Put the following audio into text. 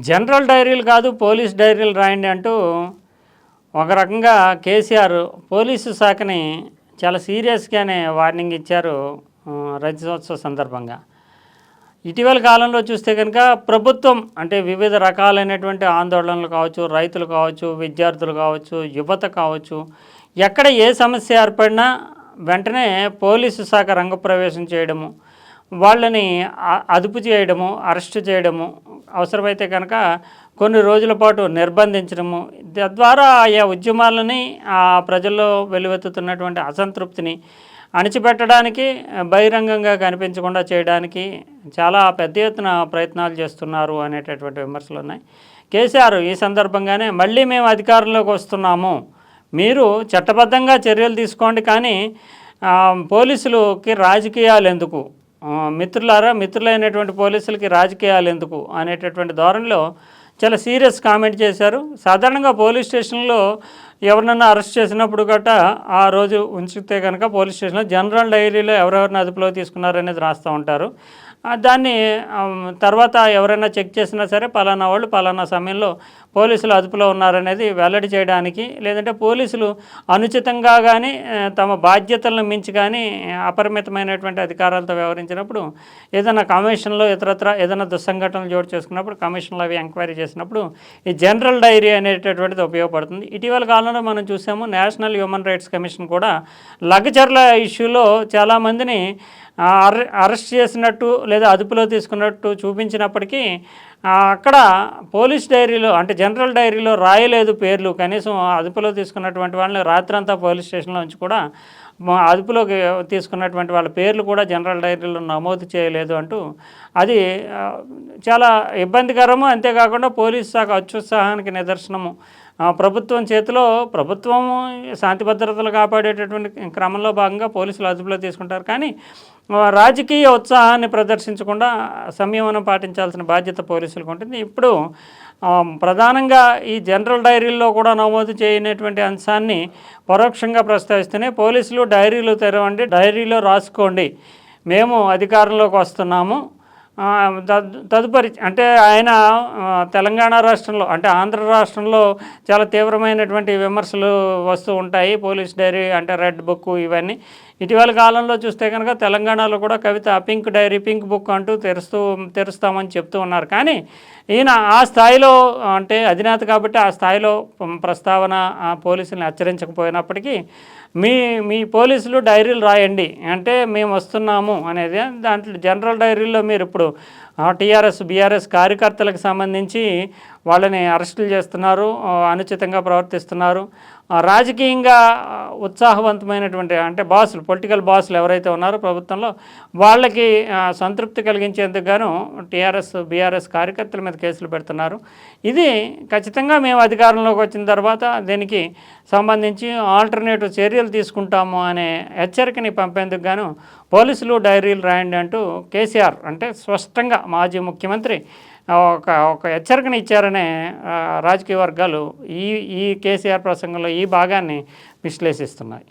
General డైరీలు కాదు police డైరీలు రాయండి అంటూ ఒక రకంగా కేసీఆర్ పోలీసు శాఖని చాలా సీరియస్గానే వార్నింగ్ ఇచ్చారు రజతోత్సవ సందర్భంగా. ఇటీవల కాలంలో చూస్తే కనుక ప్రభుత్వం అంటే వివిధ రకాలైనటువంటి ఆందోళనలు కావచ్చు రైతులు కావచ్చు విద్యార్థులు కావచ్చు యువత కావచ్చు ఎక్కడ ఏ సమస్య ఏర్పడినా వెంటనే పోలీసు శాఖ రంగప్రవేశం చేయడము వాళ్ళని అదుపు చేయడము అరెస్ట్ చేయడము అవసరమైతే కనుక కొన్ని రోజుల పాటు నిర్బంధించడము తద్వారా ఆయా ఉద్యమాలని ఆ ప్రజల్లో వెలువెత్తుతున్నటువంటి అసంతృప్తిని అణిచిపెట్టడానికి బహిరంగంగా కనిపించకుండా చేయడానికి చాలా పెద్ద ఎత్తున ప్రయత్నాలు చేస్తున్నారు అనేటటువంటి విమర్శలు ఉన్నాయి. కేసీఆర్ ఈ సందర్భంగానే మళ్ళీ మేము అధికారంలోకి వస్తున్నాము. మీరు చట్టబద్ధంగా చర్యలు తీసుకోండి కానీ పోలీసులకి రాజకీయాలు ఎందుకు? మిత్రులారా మిత్రులైనటువంటి పోలీసులకి రాజకీయాలు ఎందుకు అనేటటువంటి ధోరణిలో చాలా సీరియస్ కామెంట్ చేశారు. సాధారణంగా పోలీస్ స్టేషన్లో ఎవరినన్నా అరెస్ట్ చేసినప్పుడు గట్ట ఆ రోజు ఉంచితే కనుక పోలీస్ స్టేషన్లో జనరల్ డైరీలో ఎవరెవరిని అదుపులో తీసుకున్నారనేది రాస్తూ ఉంటారు. దాన్ని తర్వాత ఎవరైనా చెక్ చేసినా సరే పలానా వాళ్ళు పలానా సమయంలో పోలీసులు అదుపులో ఉన్నారనేది వెల్లడి చేయడానికి లేదంటే పోలీసులు అనుచితంగా కానీ తమ బాధ్యతలను మించి కానీ అపరిమితమైనటువంటి అధికారాలతో వ్యవహరించినప్పుడు ఏదైనా కమిషన్లో ఇతరత్ర ఏదైనా దుస్సంఘటనలు జోడు చేసుకున్నప్పుడు కమిషన్లో అవి ఎంక్వైరీ చేసినప్పుడు ఈ జనరల్ డైరీ అనేటటువంటిది ఉపయోగపడుతుంది. ఇటీవల కాలంలో మనం చూసాము నేషనల్ హ్యూమన్ రైట్స్ కమిషన్ కూడా లగ్జర్ల ఇష్యూలో చాలామందిని అరె- అరెస్ట్ చేసినట్టు లేదా అదుపులో తీసుకున్నట్టు చూపించినప్పటికీ అక్కడ పోలీస్ డైరీలో అంటే జనరల్ డైరీలో రాయలేదు పేర్లు. కనీసం అదుపులో తీసుకున్నటువంటి వాళ్ళని రాత్రంతా పోలీస్ స్టేషన్లో ఉంచి కూడా అదుపులోకి తీసుకున్నటువంటి వాళ్ళ పేర్లు కూడా జనరల్ డైరీలో నమోదు చేయలేదు అంటూ అది చాలా ఇబ్బందికరము. అంతేకాకుండా పోలీసు శాఖ అత్యుత్సాహానికి నిదర్శనము. ప్రభుత్వం చేతిలో ప్రభుత్వం శాంతి భద్రతలు కాపాడేటటువంటి క్రమంలో భాగంగా పోలీసులు అదుపులో తీసుకుంటారు. కానీ రాజకీయ ఉత్సాహాన్ని ప్రదర్శించకుండా సంయమనం పాటించాల్సిన బాధ్యత పోలీసులకు ఉంటుంది. ఇప్పుడు ప్రధానంగా ఈ జనరల్ డైరీల్లో కూడా నమోదు చేయనటువంటి అంశాన్ని పరోక్షంగా ప్రస్తావిస్తేనే పోలీసులు డైరీలు తెరవండి డైరీలో రాసుకోండి. మేము అధికారంలోకి వస్తున్నాము. తద్- తదుపరి అంటే ఆయన తెలంగాణ రాష్ట్రంలో అంటే ఆంధ్ర రాష్ట్రంలో చాలా తీవ్రమైనటువంటి విమర్శలు వస్తూ ఉంటాయి. పోలీస్ డైరీ అంటే రెడ్ బుక్ ఇవన్నీ. ఇటీవల కాలంలో చూస్తే కనుక తెలంగాణలో కూడా Kavitha pink diary pink book అంటూ తెరుస్తూ తెరుస్తామని చెప్తూ ఉన్నారు. కానీ ఈయన ఆ స్థాయిలో అంటే అధినేత కాబట్టి ఆ స్థాయిలో ప్రస్తావన ఆ పోలీసుల్ని హెచ్చరించకపోయినప్పటికీ మీ మీ పోలీసులు డైరీలు రాయండి అంటే మేము వస్తున్నాము అనేది దాంట్లో జనరల్ డైరీలో మీరు ఇప్పుడు టీఆర్ఎస్ బీఆర్ఎస్ కార్యకర్తలకు సంబంధించి వాళ్ళని అరెస్టులు చేస్తున్నారు అనుచితంగా ప్రవర్తిస్తున్నారు. రాజకీయంగా ఉత్సాహవంతమైనటువంటి అంటే బాసులు పొలిటికల్ బాసులు ఎవరైతే ఉన్నారో ప్రభుత్వంలో వాళ్ళకి సంతృప్తి కలిగించేందుకు గాను టీఆర్ఎస్ బీఆర్ఎస్ కార్యకర్తల మీద కేసులు పెడుతున్నారు. ఇది ఖచ్చితంగా మేము అధికారంలోకి వచ్చిన తర్వాత దీనికి సంబంధించి ఆల్టర్నేటివ్ చర్యలు తీసుకుంటాము అనే హెచ్చరికని పంపేందుకు గాను పోలీసులు డైరీలు రాయండి అంటూ కేసీఆర్ అంటే స్పష్టంగా మాజీ ముఖ్యమంత్రి ఒక ఒక హెచ్చరికని ఇచ్చారనే రాజకీయ వర్గాలు ఈ ఈ కేసీఆర్ ప్రసంగంలో ఈ భాగాన్ని విశ్లేషిస్తున్నాయి.